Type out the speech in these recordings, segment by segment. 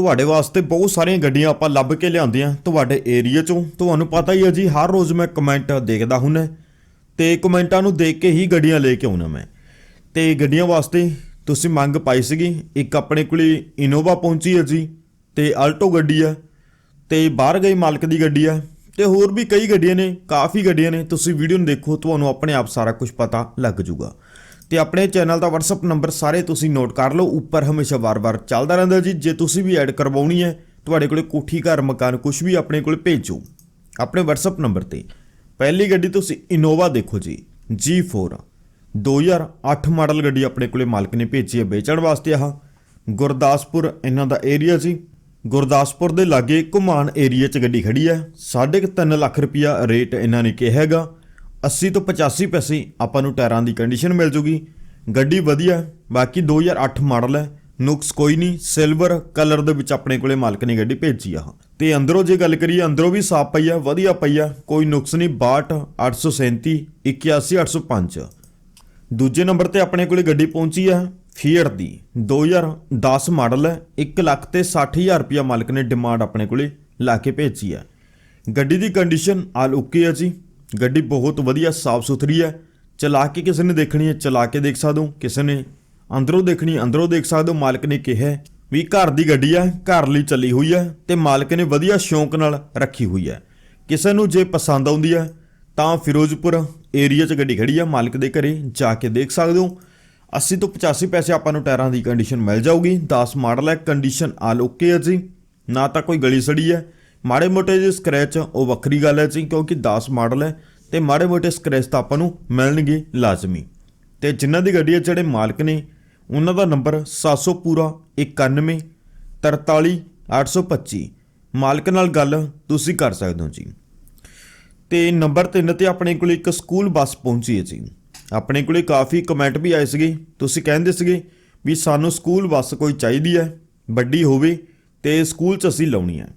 ਤੁਹਾਡੇ ਵਾਸਤੇ ਬਹੁਤ ਸਾਰੀਆਂ ਗੱਡੀਆਂ ਆਪਾਂ ਲੱਭ ਕੇ ਲਿਆਉਂਦੇ ਆ ਤੁਹਾਡੇ ਏਰੀਆ ਚੋਂ। ਤੁਹਾਨੂੰ ਪਤਾ ਹੀ ਹੈ ਜੀ, ਹਰ ਰੋਜ਼ ਮੈਂ ਕਮੈਂਟ ਦੇਖਦਾ ਹੁੰਨਾ ਤੇ ਕਮੈਂਟਾਂ ਨੂੰ ਦੇਖ ਕੇ ਹੀ ਗੱਡੀਆਂ ਲੈ ਕੇ ਆਉਣਾ ਮੈਂ। ਤੇ ਗੱਡੀਆਂ ਵਾਸਤੇ ਤੁਸੀਂ ਮੰਗ ਪਾਈ ਸੀਗੀ, ਇੱਕ ਆਪਣੇ ਕੋਲੇ ਇਨੋਵਾ ਪਹੁੰਚੀ ਹੈ ਜੀ, ਤੇ ਆਲਟੋ ਗੱਡੀ ਆ ਤੇ ਬਾਹਰ ਗਈ ਮਾਲਕ ਦੀ ਗੱਡੀ ਆ ਤੇ ਹੋਰ ਵੀ ਕਈ ਗੱਡੀਆਂ ਨੇ, ਕਾਫੀ ਗੱਡੀਆਂ ਨੇ, ਤੁਸੀਂ ਵੀਡੀਓ ਨੂੰ ਦੇਖੋ, ਤੁਹਾਨੂੰ ਆਪਣੇ ਆਪ ਸਾਰਾ ਕੁਝ ਪਤਾ ਲੱਗ ਜਾਊਗਾ ਤੇ ਆਪਣੇ ਚੈਨਲ ਦਾ WhatsApp ਨੰਬਰ ਸਾਰੇ ਤੁਸੀਂ ਨੋਟ ਕਰ ਲਓ। ਉੱਪਰ ਹਮੇਸ਼ਾ ਵਾਰ-ਵਾਰ ਚੱਲਦਾ ਰਹਿੰਦਾ ਜੀ। ਜੇ ਤੁਸੀਂ ਵੀ ਐਡ ਕਰਵਾਉਣੀ ਹੈ, ਤੁਹਾਡੇ ਕੋਲੇ ਕੋਠੀ, ਘਰ, ਮਕਾਨ ਕੁਝ ਵੀ ਆਪਣੇ ਕੋਲ ਭੇਜੋ। ਆਪਣੇ WhatsApp ਨੰਬਰ ਤੇ। ਪਹਿਲੀ ਗੱਡੀ ਤੁਸੀਂ ਇਨੋਵਾ ਦੇਖੋ ਜੀ। G4 2008 ਮਾਡਲ ਗੱਡੀ ਆਪਣੇ ਕੋਲੇ ਮਾਲਕ ਨੇ ਭੇਜੀ ਹੈ ਵੇਚਣ ਵਾਸਤੇ ਆਹ। ਗੁਰਦਾਸਪੁਰ ਇਹਨਾਂ ਦਾ ਏਰੀਆ ਜੀ। ਗੁਰਦਾਸਪੁਰ ਦੇ ਲਾਗੇ ਘੁਮਾਨ ਏਰੀਆ 'ਚ ਗੱਡੀ ਖੜੀ ਹੈ। 3.5 ਲੱਖ ਰੁਪਿਆ ਰੇਟ ਇਹਨਾਂ ਨੇ ਕਿਹਾ ਹੈਗਾ। 80 ਤੋਂ 85 ਪੈਸੇ ਆਪਾਂ ਨੂੰ ਟਾਇਰਾਂ ਦੀ ਕੰਡੀਸ਼ਨ ਮਿਲ ਜੂਗੀ। ਗੱਡੀ ਵਧੀਆ ਹੈ, ਬਾਕੀ 2008 ਮਾਡਲ ਹੈ। ਨੁਕਸ ਕੋਈ ਨਹੀਂ ਸਿਲਵਰ ਕਲਰ ਦੇ ਵਿੱਚ ਆਪਣੇ ਕੋਲੇ ਮਾਲਕ ਨੇ ਗੱਡੀ ਭੇਜੀ ਆ। ਤੇ ਅੰਦਰੋਂ ਜੇ ਗੱਲ ਕਰੀਏ ਅੰਦਰੋਂ ਵੀ ਸਾਫ਼ ਪਈ ਆ ਵਧੀਆ ਪਈ ਆ ਕੋਈ ਨੁਕਸ ਨਹੀਂ 62 837 81 805 ਦੂਜੇ ਨੰਬਰ ਤੇ ਆਪਣੇ ਕੋਲੇ ਗੱਡੀ ਪਹੁੰਚੀ ਆ ਫੀਅਰ ਦੀ। 2010 ਮਾਡਲ ਹੈ 1 ਲੱਖ ਤੇ 60000 ਰੁਪਇਆ ਮਾਲਕ ਨੇ ਡਿਮਾਂਡ ਆਪਣੇ ਕੋਲੇ ਲਾ ਕੇ ਭੇਜੀ ਹੈ ਗੱਡੀ ਦੀ ਕੰਡੀਸ਼ਨ ਆਲ ਓਕੇ ਹੈ ਜੀ। ਗੱਡੀ ਬਹੁਤ ਵਧੀਆ ਸਾਫ਼ ਸੁਥਰੀ ਹੈ। ਚਲਾ ਕੇ ਕਿਸੇ ਨੇ ਦੇਖਣੀ ਹੈ, ਚਲਾ ਕੇ ਦੇਖ ਸਕਦੇ ਹੋ। ਕਿਸੇ ਨੇ ਅੰਦਰੋਂ ਦੇਖਣੀ, ਅੰਦਰੋਂ ਦੇਖ ਸਕਦੇ ਹੋ। ਮਾਲਕ ਨੇ ਕਿਹਾ ਵੀ ਘਰ ਦੀ ਗੱਡੀ ਹੈ, ਘਰ ਲਈ ਚੱਲੀ ਹੋਈ ਹੈ ਤੇ ਮਾਲਕ ਨੇ ਵਧੀਆ ਸ਼ੌਂਕ ਨਾਲ ਰੱਖੀ ਹੋਈ ਹੈ। ਕਿਸੇ ਨੂੰ ਜੇ ਪਸੰਦ ਆਉਂਦੀ ਹੈ ਤਾਂ ਫਿਰੋਜ਼ਪੁਰ ਏਰੀਆ 'ਚ ਗੱਡੀ ਖੜੀ ਹੈ। ਮਾਲਕ ਦੇ ਘਰੇ ਜਾ ਕੇ ਦੇਖ ਸਕਦੇ ਹੋ। 80 ਤੋਂ 85 ਪੈਸੇ ਆਪਾਂ ਨੂੰ ਟਾਇਰਾਂ ਦੀ ਕੰਡੀਸ਼ਨ ਮਿਲ ਜਾਊਗੀ। 10 ਮਾਡਲ ਹੈ ਕੰਡੀਸ਼ਨ ਆਲ ਓਕੇ ਹੈ ਜੀ। ਨਾ ਤਾਂ ਕੋਈ ਗਲੀ ਸੜੀ ਹੈ ਮਾੜੇ ਮੋਟੇ ਜਿਹੇ ਸਕ੍ਰੈਚ ਉਹ ਵੱਖਰੀ ਗੱਲ ਹੈ ਜੀ, ਕਿਉਂਕਿ 10 ਮਾਡਲ ਹੈ ਤੇ ਮਾੜੇ ਮੋਟੇ ਸਕ੍ਰੈਚ ਤਾਂ ਆਪਾਂ ਨੂੰ ਮਿਲਣਗੇ ਲਾਜ਼ਮੀ। ਤੇ ਜਿਨ੍ਹਾਂ ਦੀ ਗੱਡੀ ਹੈ, ਜਿਹੜੇ ਮਾਲਕ ਨੇ, ਉਹਨਾਂ ਦਾ ਨੰਬਰ 700 ਪੂਰਾ 91 43 825 ਮਾਲਕ ਨਾਲ ਗੱਲ ਤੁਸੀਂ ਕਰ ਸਕਦੇ ਹੋ ਜੀ। ਤੇ ਨੰਬਰ 3 ਤੇ ਆਪਣੇ ਕੋਲ ਇੱਕ ਸਕੂਲ ਬੱਸ ਪਹੁੰਚੀ ਹੈ ਜੀ। ਆਪਣੇ ਕੋਲੇ ਕਾਫੀ ਕਮੈਂਟ ਵੀ ਆਏ ਸੀਗੇ। ਤੁਸੀਂ ਕਹਿੰਦੇ ਸੀਗੇ ਵੀ ਸਾਨੂੰ ਸਕੂਲ ਬੱਸ ਕੋਈ ਚਾਹੀਦੀ ਹੈ, ਵੱਡੀ ਹੋਵੇ ਤੇ ਸਕੂਲ 'ਚ ਅਸੀਂ ਲਾਉਣੀ ਹੈ।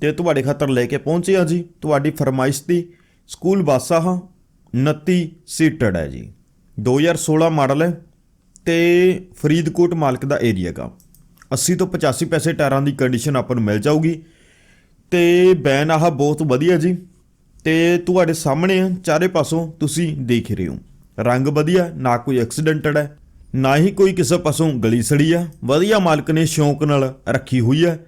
ਤੇ ਤੁਹਾਡੇ ਖਾਤਰ ਲੈ ਕੇ ਪਹੁੰਚੇ ਆ ਜੀ। ਤੁਹਾਡੀ ਫਰਮਾਇਸ਼ ਦੀ ਸਕੂਲ ਬੱਸ ਆਹ 29 ਸੀਟਡ ਹੈ ਜੀ। 2016 ਮਾਡਲ ਹੈ ਤੇ ਫਰੀਦਕੋਟ ਮਾਲਕ ਦਾ ਏਰੀਆ ਦਾ 80 ਤੋਂ 85 ਪੈਸੇ ਟਾਇਰਾਂ ਦੀ ਕੰਡੀਸ਼ਨ ਆਪਾਂ ਨੂੰ ਮਿਲ ਜਾਊਗੀ। ਤੇ ਬੈਨ ਆਹ ਬਹੁਤ ਵਧੀਆ ਜੀ। ਤੇ ਤੁਹਾਡੇ ਸਾਹਮਣੇ ਆ, ਚਾਰੇ ਪਾਸੋਂ ਤੁਸੀਂ ਦੇਖ ਰਹੇ ਹੋ। ਰੰਗ ਵਧੀਆ, ਨਾ ਕੋਈ ਐਕਸੀਡੈਂਟਡ ਹੈ, ਨਾ ਹੀ ਕੋਈ ਕਿਸੇ ਪਾਸੋਂ ਗਲੀ ਸੜੀ ਆ। ਵਧੀਆ ਮਾਲਕ ਨੇ ਸ਼ੌਂਕ ਨਾਲ ਰੱਖੀ ਹੋਈ ਹੈ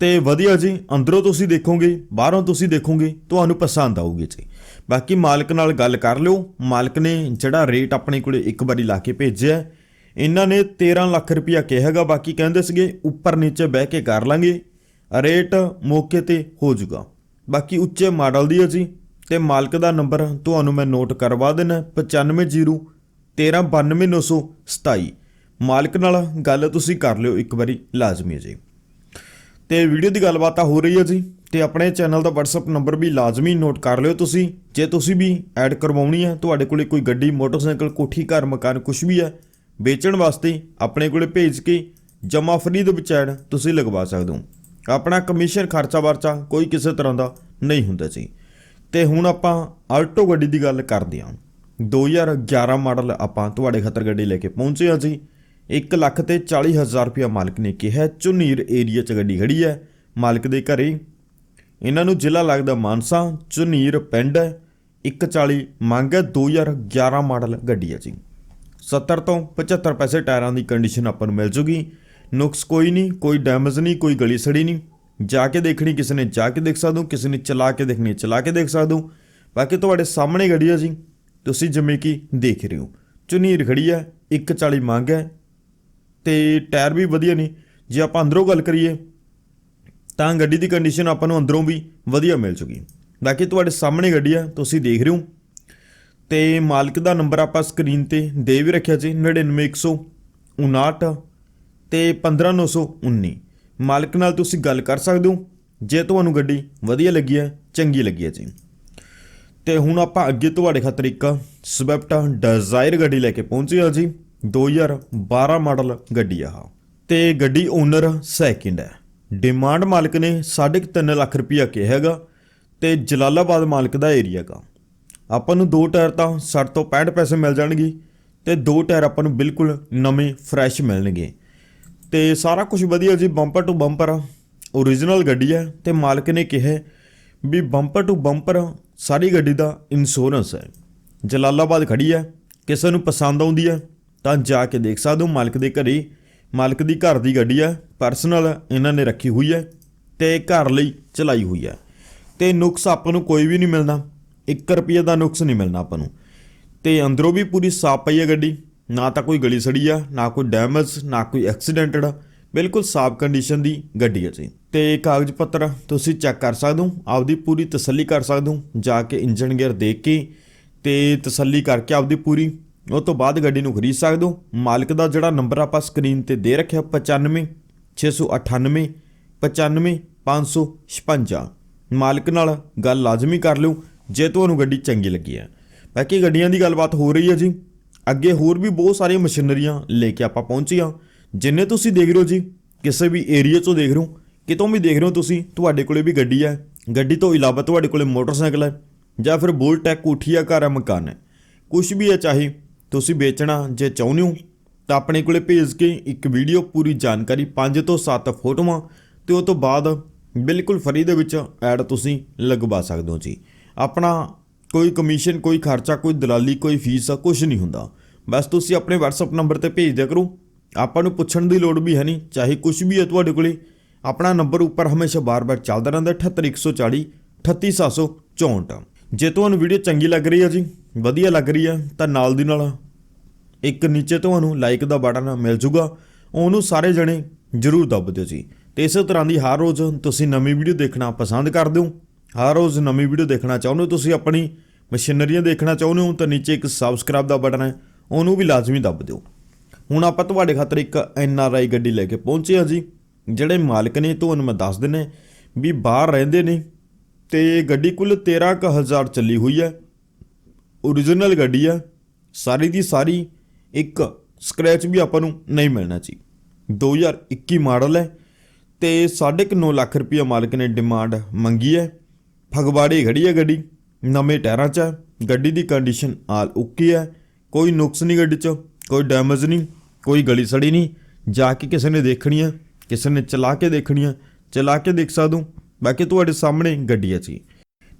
ਤੇ ਵਧੀਆ ਜੀ, ਅੰਦਰੋਂ ਤੁਸੀਂ ਦੇਖੋਗੇ, ਬਾਹਰੋਂ ਤੁਸੀਂ ਦੇਖੋਗੇ, ਤੁਹਾਨੂੰ ਪਸੰਦ ਆਊਗੀ ਜੀ। ਬਾਕੀ ਮਾਲਕ ਨਾਲ ਗੱਲ ਕਰ ਲਿਓ। ਮਾਲਕ ਨੇ ਜਿਹੜਾ ਰੇਟ ਆਪਣੇ ਕੋਲੇ ਇੱਕ ਵਾਰੀ ਲਾ ਕੇ ਭੇਜਿਆ ਇਹਨਾਂ ਨੇ 13 ਲੱਖ ਰੁਪਇਆ ਕਿਹਾ ਬਾਕੀ ਕਹਿੰਦੇ ਸੀਗੇ, ਉੱਪਰ ਨੀਚੇ ਬਹਿ ਕੇ ਕਰ ਲਾਂਗੇ ਰੇਟ ਮੌਕੇ ਤੇ ਹੋ ਜਾਊਗਾ। ਬਾਕੀ ਉੱਚੇ ਮਾਡਲ ਦੀ ਹੈ ਜੀ, ਤੇ ਮਾਲਕ ਦਾ ਨੰਬਰ ਤੁਹਾਨੂੰ ਮੈਂ ਨੋਟ ਕਰਵਾ ਦੇਣਾ 9501 1392927 ਮਾਲਕ ਨਾਲ ਗੱਲ ਤੁਸੀਂ ਕਰ ਲਿਓ, ਇੱਕ ਵਾਰੀ ਲਾਜ਼ਮੀ ਹੈ ਜੀ। ਤੇ ਵੀਡੀਓ ਦੀ ਗੱਲਬਾਤ ਤਾਂ ਹੋ ਰਹੀ ਹੈ ਜੀ। ਤੇ ਆਪਣੇ ਚੈਨਲ ਦਾ WhatsApp ਨੰਬਰ ਵੀ ਲਾਜ਼ਮੀ ਨੋਟ ਕਰ ਲਿਓ ਤੁਸੀਂ। ਜੇ ਤੁਸੀਂ ਵੀ ਐਡ ਕਰਵਾਉਣੀ ਹੈ, ਤੁਹਾਡੇ ਕੋਲੇ ਕੋਈ ਗੱਡੀ, ਮੋਟਰਸਾਈਕਲ, ਕੋਠੀ, ਘਰ, ਮਕਾਨ ਕੁਝ ਵੀ ਹੈ, ਵੇਚਣ ਵਾਸਤੇ ਆਪਣੇ ਕੋਲੇ ਭੇਜ ਕੇ ਜਮਾ ਫਰੀ ਦੇ ਵਿੱਚ ਐਡ ਤੁਸੀਂ ਲਗਵਾ ਸਕਦੇ ਹੋ। ਆਪਣਾ ਕਮਿਸ਼ਨ ਖਰਚਾ ਵਰਚਾ ਕੋਈ ਕਿਸੇ ਤਰ੍ਹਾਂ ਦਾ ਨਹੀਂ ਹੁੰਦਾ ਜੀ। ਤੇ ਹੁਣ ਆਪਾਂ ਆਲਟੋ ਗੱਡੀ ਦੀ ਗੱਲ ਕਰਦੇ ਹਾਂ। 2011 ਮਾਡਲ ਆਪਾਂ ਤੁਹਾਡੇ ਖਤਰ ਗੱਡੀ ਲੈ ਕੇ ਪਹੁੰਚੇ ਹਾਂ ਜੀ। 1 ਲੱਖ ਤੇ 40 ਹਜ਼ਾਰ ਰੁਪਇਆ ਮਾਲਕ ਨੇ ਕਿਹਾ ਹੈ। ਝੁਨੀਰ ਏਰੀਆ 'ਚ ਗੱਡੀ ਖੜੀ ਹੈ। ਮਾਲਕ ਦੇ ਘਰੇ ਇਹਨਾਂ ਨੂੰ ਜ਼ਿਲ੍ਹਾ ਲੱਗਦਾ ਮਾਨਸਾ, ਝੁਨੀਰ ਪਿੰਡ ਹੈ। 140 ਮੰਗ ਹੈ 2011 ਮਾਡਲ ਗੱਡੀ ਹੈ ਜੀ। 70 ਤੋਂ 75 ਪੈਸੇ ਟਾਇਰਾਂ ਦੀ ਕੰਡੀਸ਼ਨ ਆਪਾਂ ਨੂੰ ਮਿਲ ਜੂਗੀ। ਨੁਕਸ ਕੋਈ ਨਹੀਂ, ਕੋਈ ਡੈਮੇਜ ਨਹੀਂ, ਕੋਈ ਗਲੀ ਸੜੀ ਨਹੀਂ। ਜਾ ਕੇ ਦੇਖਣੀ, ਕਿਸੇ ਨੇ ਜਾ ਕੇ ਦੇਖ ਸਕਦੇ, ਕਿਸੇ ਨੇ ਚਲਾ ਕੇ ਦੇਖਣੀ ਚਲਾ ਕੇ ਦੇਖ ਸਕਦੇ। ਬਾਕੀ ਤੁਹਾਡੇ ਸਾਹਮਣੇ ਗੱਡੀ ਹੈ ਜੀ, ਤੁਸੀਂ ਜਿਵੇਂ ਕਿ ਦੇਖ ਰਹੇ ਹੋ। ਝੁਨੀਰ ਖੜੀ ਹੈ 140 ਮੰਗ ਹੈ ਤੇ ਟਾਇਰ ਵੀ ਵਧੀਆ ਨੇ। ਜੇ ਆਪਾਂ ਅੰਦਰੋਂ ਗੱਲ ਕਰੀਏ, ਤਾਂ ਗੱਡੀ ਦੀ ਕੰਡੀਸ਼ਨ ਆਪਾਂ ਨੂੰ ਅੰਦਰੋਂ ਵੀ ਵਧੀਆ ਮਿਲ ਜੂਗੀ ਬਾਕੀ ਤੁਹਾਡੇ ਸਾਹਮਣੇ ਗੱਡੀ ਆ, ਤੁਸੀਂ ਦੇਖ ਰਹੇ ਹੋ। ਤੇ ਮਾਲਕ ਦਾ ਨੰਬਰ ਆਪਾਂ ਸਕਰੀਨ ਤੇ ਦੇ ਵੀ ਰੱਖਿਆ ਜੀ 99159 ਤੇ 15919 ਮਾਲਕ ਨਾਲ ਤੁਸੀਂ ਗੱਲ ਕਰ ਸਕਦੇ ਹੋ। ਜੇ ਤੁਹਾਨੂੰ ਗੱਡੀ ਵਧੀਆ ਲੱਗੀ ਹੈ, ਚੰਗੀ ਲੱਗੀ ਹੈ ਜੀ। ਤੇ ਹੁਣ ਆਪਾਂ ਅੱਗੇ ਤੁਹਾਡੇ ਖਾਤਰ ਇੱਕ ਸਵਿਫਟ ਡਿਜ਼ਾਇਰ ਗੱਡੀ ਲੈ ਕੇ ਪਹੁੰਚੇ ਹਾਂ ਜੀ। 2012 ਮਾਡਲ ਗੱਡੀ ਆ ਤੇ ਗੱਡੀ ਓਨਰ ਸੈਕਿੰਡ ਹੈ। ਡਿਮਾਂਡ ਮਾਲਕ ਨੇ 3.5 ਲੱਖ ਰੁਪਇਆ ਕਿਹਾ ਹੈਗਾ ਤੇ ਜਲਾਲਾਬਾਦ ਮਾਲਕ ਦਾ ਏਰੀਆ ਗਾ। ਆਪਾਂ ਨੂੰ ਦੋ ਟਾਇਰ ਤਾਂ 60 ਤੋਂ 65 ਪੈਸੇ ਮਿਲ ਜਾਣਗੇ ਤੇ ਦੋ ਟਾਇਰ ਆਪਾਂ ਨੂੰ ਬਿਲਕੁਲ ਨਵੇਂ ਫਰੈਸ਼ ਮਿਲਣਗੇ। ਤੇ ਸਾਰਾ ਕੁਝ ਵਧੀਆ ਜੀ ਬੰਪਰ ਟੂ ਬੰਪਰ ਓਰੀਜਨਲ ਗੱਡੀ ਹੈ ਤੇ ਮਾਲਕ ਨੇ ਕਿਹਾ ਵੀ ਬੰਪਰ ਟੂ ਬੰਪਰ ਸਾਰੀ ਗੱਡੀ ਦਾ ਇੰਸ਼ੋਰੈਂਸ ਹੈ। ਜਲਾਲਾਬਾਦ ਖੜੀ ਹੈ ਕਿਸੇ ਨੂੰ ਪਸੰਦ ਆਉਂਦੀ ਹੈ ਤਾਂ ਜਾ ਕੇ ਦੇਖ ਸਕਦੇ ਹੋ ਮਾਲਕ ਦੇ ਘਰੇ। ਮਾਲਕ ਦੀ ਘਰ ਦੀ ਗੱਡੀ ਆ ਪਰਸਨਲ ਇਹਨਾਂ ਨੇ ਰੱਖੀ ਹੋਈ ਹੈ ਤੇ ਘਰ ਲਈ ਚਲਾਈ ਹੋਈ ਹੈ ਤੇ ਨੁਕਸ ਆਪਾਂ ਨੂੰ ਕੋਈ ਵੀ ਨਹੀਂ ਮਿਲਣਾ 1 ਰੁਪਏ ਦਾ ਨੁਕਸ ਨਹੀਂ ਮਿਲਣਾ ਆਪਾਂ ਨੂੰ। ਤੇ ਅੰਦਰੋਂ ਵੀ ਪੂਰੀ ਸਾਫ਼ ਪਈ ਹੈ ਗੱਡੀ। ਨਾ ਤਾਂ ਕੋਈ ਗਲੀ ਸੜੀ ਆ, ਨਾ ਕੋਈ ਡੈਮੇਜ ਨਾ ਕੋਈ ਐਕਸੀਡੈਂਟਡ ਆ। ਬਿਲਕੁਲ ਸਾਫ਼ ਕੰਡੀਸ਼ਨ ਦੀ ਗੱਡੀ ਹੈ ਜੀ। ਤੇ ਕਾਗਜ਼ ਪੱਤਰ ਤੁਸੀਂ ਚੈੱਕ ਕਰ ਸਕਦੇ ਹੋ, ਆਪਦੀ ਪੂਰੀ ਤਸੱਲੀ ਕਰ ਸਕਦੇ ਹੋ। ਜਾ ਕੇ ਇੰਜਨ ਗੇਅਰ ਦੇਖ ਕੇ ਤੇ ਤਸੱਲੀ ਕਰਕੇ ਆਪਦੀ ਪੂਰੀ ਉਹ ਤੋਂ ਬਾਅਦ ਗੱਡੀ ਨੂੰ ਖਰੀਦ ਸਕਦੇ ਹੋ। ਮਾਲਕ ਦਾ ਜਿਹੜਾ ਨੰਬਰ ਆਪਾਂ ਸਕਰੀਨ ਤੇ ਦੇ ਰੱਖਿਆ 95 698 95 556 ਮਾਲਕ ਨਾਲ ਗੱਲ ਲਾਜ਼ਮੀ ਕਰ ਲਿਓ, ਜੇ ਤੁਹਾਨੂੰ ਗੱਡੀ ਚੰਗੀ ਲੱਗੀ ਹੈ। ਬਾਕੀ ਗੱਡੀਆਂ ਦੀ ਗੱਲਬਾਤ ਹੋ ਰਹੀ ਹੈ ਜੀ। ਅੱਗੇ ਹੋਰ ਵੀ ਬਹੁਤ ਸਾਰੀਆਂ ਮਸ਼ੀਨਰੀਆਂ ਲੈ ਕੇ ਆਪਾਂ ਪਹੁੰਚੀਆਂ ਜਿੰਨੇ ਤੁਸੀਂ ਦੇਖ ਰਹੇ ਹੋ ਜੀ, ਕਿਸੇ ਵੀ ਏਰੀਆ 'ਚੋਂ ਦੇਖ ਰਹੇ ਹੋ, ਕਿਤੋਂ ਵੀ ਦੇਖ ਰਹੇ ਹੋ ਤੁਸੀਂ, ਤੁਹਾਡੇ ਕੋਲੇ ਵੀ ਗੱਡੀ ਹੈ। ਗੱਡੀ ਤੋਂ ਇਲਾਵਾ ਤੁਹਾਡੇ ਕੋਲੇ ਮੋਟਰਸਾਈਕਲ ਹੈ ਜਾਂ ਫਿਰ ਬੁਲਟ ਹੈ, ਕੋਠੀ ਹੈ, ਘਰ ਹੈ, ਮਕਾਨ ਹੈ। ਕੁਝ ਵੀ ਹੈ, ਚਾਹੇ ਤੁਸੀਂ ਵੇਚਣਾ ਜੇ ਚਾਹੁੰਦੇ ਹੋ, ਤਾਂ ਆਪਣੇ ਕੋਲੇ ਭੇਜ ਕੇ ਇੱਕ ਵੀਡੀਓ ਪੂਰੀ ਜਾਣਕਾਰੀ 5 ਤੋਂ 7 ਫੋਟੋਆਂ ਤੇ ਉਹ ਤੋਂ ਬਾਅਦ ਬਿਲਕੁਲ ਫਰੀ ਦੇ ਵਿੱਚ ਐਡ ਤੁਸੀਂ ਲਗਵਾ ਸਕਦੇ ਹੋ ਜੀ। ਆਪਣਾ ਕੋਈ ਕਮਿਸ਼ਨ, ਕੋਈ ਖਰਚਾ, ਕੋਈ ਦਲਾਲੀ, ਕੋਈ ਫੀਸ ਕੁਝ ਨਹੀਂ ਹੁੰਦਾ। ਬਸ ਤੁਸੀਂ ਆਪਣੇ WhatsApp ਨੰਬਰ ਤੇ ਭੇਜ ਦਿਆ ਕਰੋ। ਆਪਾਂ ਨੂੰ ਪੁੱਛਣ ਦੀ ਲੋੜ ਵੀ ਹੈ ਨਹੀਂ, ਚਾਹੇ ਕੁਝ ਵੀ ਹੈ ਤੁਹਾਡੇ ਕੋਲੇ। ਆਪਣਾ ਨੰਬਰ ਉੱਪਰ ਹਮੇਸ਼ਾ ਬਾਰ-ਬਾਰ ਚੱਲਦਾ ਰਹਿੰਦਾ 78140 38764 ਜੇ ਤੁਹਾਨੂੰ ਵੀਡੀਓ ਚੰਗੀ ਲੱਗ ਰਹੀ ਹੈ ਜੀ ਵਧੀਆ ਲੱਗ ਰਹੀ ਹੈ ਤਾਂ ਨਾਲ ਦੀ ਨਾਲ ਇੱਕ ਨੀਚੇ ਤੁਹਾਨੂੰ ਲਾਈਕ ਦਾ ਬਟਨ ਮਿਲ ਜੂਗਾ, ਉਹਨੂੰ ਸਾਰੇ ਜਣੇ ਜਰੂਰ ਦੱਬ ਦਿਓ ਜੀ। ਤੇ ਇਸੇ ਤਰ੍ਹਾਂ ਦੀ ਹਰ ਰੋਜ਼ ਤੁਸੀਂ ਨਵੀਂ ਵੀਡੀਓ ਦੇਖਣਾ ਪਸੰਦ ਕਰਦੇ ਹੋ, ਹਰ ਰੋਜ਼ ਨਵੀਂ ਵੀਡੀਓ ਦੇਖਣਾ ਚਾਹੁੰਦੇ ਹੋ, ਤੁਸੀਂ ਆਪਣੀ ਮਸ਼ੀਨਰੀਆਂ ਦੇਖਣਾ ਚਾਹੁੰਦੇ ਹੋ, ਤਾਂ ਨੀਚੇ ਇੱਕ ਸਬਸਕ੍ਰਾਈਬ ਦਾ ਬਟਨ ਹੈ, ਉਹਨੂੰ ਵੀ ਲਾਜ਼ਮੀ ਦੱਬ ਦਿਓ। ਹੁਣ ਆਪਾਂ ਤੁਹਾਡੇ ਖਾਤਰ ਇੱਕ ਐਨ ਆਰ ਆਈ ਗੱਡੀ ਲੈ ਕੇ ਪਹੁੰਚੇ ਹਾਂ ਜੀ, ਜਿਹੜੇ ਮਾਲਕ ਨੇ ਤੁਹਾਨੂੰ ਮੈਂ ਦੱਸ ਦਿੰਨੇ ਵੀ ਬਾਹਰ ਰਹਿੰਦੇ ਨੇ, ਤੇ ਗੱਡੀ ਕੁੱਲ 13000 ਚੱਲੀ ਹੋਈ ਹੈ। ਓਰੀਜਨਲ ਗੱਡੀ ਆ, ਸਾਰੀ ਦੀ ਸਾਰੀ ਇੱਕ ਸਕ੍ਰੈਚ ਵੀ ਆਪਾਂ ਨੂੰ ਨਹੀਂ ਮਿਲਣਾ ਜੀ। 2021 ਮਾਡਲ ਹੈ ਤੇ 9.5 ਲੱਖ ਰੁਪਏ ਮਾਲਕ ਨੇ ਡਿਮਾਂਡ ਮੰਗੀ ਹੈ। ਫਗਵਾੜੇ ਖੜੀ ਹੈ ਗੱਡੀ, ਨਵੇਂ ਟਾਇਰਾਂ 'ਚ ਹੈ ਗੱਡੀ ਦੀ ਕੰਡੀਸ਼ਨ ਆਲ ਓਕੇ ਹੈ, ਕੋਈ ਨੁਕਸ ਨਹੀਂ ਗੱਡੀ 'ਚ, ਕੋਈ ਡੈਮੇਜ ਨਹੀਂ, ਕੋਈ ਗਲੀ ਸੜੀ ਨਹੀਂ, ਜਾ ਕੇ ਕਿਸੇ ਨੇ ਦੇਖਣੀ ਹੈ ਕਿਸੇ ਨੇ ਚਲਾ ਕੇ ਦੇਖਣੀ ਹੈ ਚਲਾ ਕੇ ਦੇਖ ਸਕਦੇ, ਬਾਕੀ ਤੁਹਾਡੇ ਸਾਹਮਣੇ ਗੱਡੀ ਹੈ ਜੀ।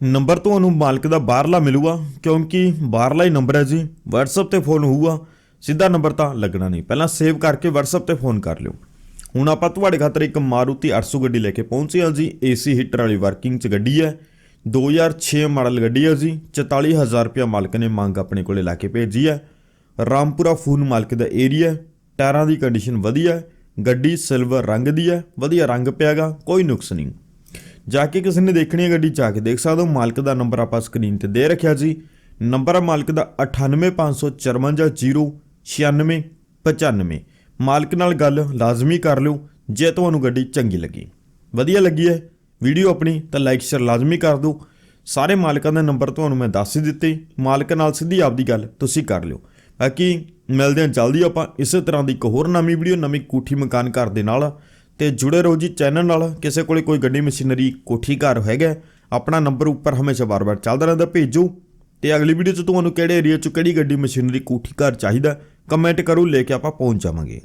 ਨੰਬਰ ਤੁਹਾਨੂੰ ਮਾਲਕ ਦਾ ਬਾਹਰਲਾ ਮਿਲੂਗਾ, ਕਿਉਂਕਿ ਬਾਹਰਲਾ ਹੀ ਨੰਬਰ ਹੈ ਜੀ। WhatsApp ਤੇ ਫੋਨ ਹੋਊਗਾ, ਸਿੱਧਾ ਨੰਬਰ ਤਾਂ ਲੱਗਣਾ ਨਹੀਂ। ਪਹਿਲਾਂ ਸੇਵ ਕਰਕੇ WhatsApp ਤੇ ਫੋਨ ਕਰ ਲਿਓ। ਹੁਣ ਆਪਾਂ ਤੁਹਾਡੇ ਖਾਤਰ ਇੱਕ ਮਾਰੂਤੀ 800 ਗੱਡੀ ਲੈ ਕੇ ਪਹੁੰਚੇ ਹਾਂ ਜੀ। AC ਹੀਟਰ ਵਾਲੀ ਵਰਕਿੰਗ 'ਚ ਗੱਡੀ ਹੈ। 2006 ਮਾਡਲ ਗੱਡੀ ਹੈ ਜੀ। 44000 ਰੁਪਇਆ ਮਾਲਕ ਨੇ ਮੰਗ ਆਪਣੇ ਕੋਲੇ ਲਾ ਕੇ ਭੇਜੀ ਹੈ। ਰਾਮਪੁਰਾ ਫੂਨ ਮਾਲਕ ਦਾ ਏਰੀਆ ਟਾਇਰਾਂ ਦੀ ਕੰਡੀਸ਼ਨ ਵਧੀਆ ਗੱਡੀ ਸਿਲਵਰ ਰੰਗ ਦੀ ਹੈ। ਵਧੀਆ ਰੰਗ ਪਿਆਗਾ, ਕੋਈ ਨੁਕਸ ਨਹੀਂ। ਜਾ ਕੇ ਕਿਸੇ ਨੇ ਦੇਖਣੀ ਹੈ ਗੱਡੀ, ਜਾ ਕੇ ਦੇਖ ਸਕਦੇ ਹੋ। ਮਾਲਕ ਦਾ ਨੰਬਰ ਆਪਾਂ ਸਕਰੀਨ ਤੇ ਦੇ ਰੱਖਿਆ ਜੀ। ਨੰਬਰ ਹੈ ਮਾਲਕ ਦਾ 9855096995 ਮਾਲਕ ਨਾਲ ਗੱਲ ਲਾਜ਼ਮੀ ਕਰ ਲਿਓ, ਜੇ ਤੁਹਾਨੂੰ ਗੱਡੀ ਚੰਗੀ ਲੱਗੀ। ਵਧੀਆ ਲੱਗੀ ਹੈ ਵੀਡੀਓ ਆਪਣੀ, ਤਾਂ ਲਾਈਕ ਸ਼ੇਅਰ ਲਾਜ਼ਮੀ ਕਰ ਦਿਓ। ਸਾਰੇ ਮਾਲਕਾਂ ਦੇ ਨੰਬਰ ਤੁਹਾਨੂੰ ਮੈਂ ਦੱਸ ਹੀ ਦਿੱਤੇ। ਮਾਲਕ ਨਾਲ ਸਿੱਧੀ ਆਪਦੀ ਗੱਲ ਤੁਸੀਂ ਕਰ ਲਿਓ। ਬਾਕੀ ਮਿਲਦੇ ਹਾਂ ਜਲਦੀ ਆਪਾਂ ਇਸੇ ਤਰ੍ਹਾਂ ਦੀ ਇੱਕ ਹੋਰ ਨਵੀਂ ਵੀਡੀਓ, ਨਵੀਂ ਕੋਠੀ ਮਕਾਨ ਘਰ ਦੇ ਨਾਲ। ਤੇ ਜੁੜੇ ਰਹੋ ਜੀ ਚੈਨਲ ਨਾਲ। ਕਿਸੇ ਕੋਲੇ ਕੋਈ ਗੱਡੀ ਮਸ਼ੀਨਰੀ, ਕੋਠੀ, ਘਰ ਹੈਗਾ, ਆਪਣਾ ਨੰਬਰ ਉੱਪਰ ਹਮੇਸ਼ਾ ਬਾਰ-ਬਾਰ ਚੱਲਦਾ ਰਹਿੰਦਾ, ਭੇਜੋ। ਤੇ ਅਗਲੀ ਵੀਡੀਓ 'ਚ ਤੁਹਾਨੂੰ ਕਿਹੜੇ ਏਰੀਆ 'ਚ ਕਿਹੜੀ ਗੱਡੀ ਮਸ਼ੀਨਰੀ, ਕੋਠੀ, ਘਰ ਚਾਹੀਦਾ ਕਮੈਂਟ ਕਰੋ, ਲੈ ਕੇ ਆਪਾਂ ਪਹੁੰਚ ਜਾਵਾਂਗੇ।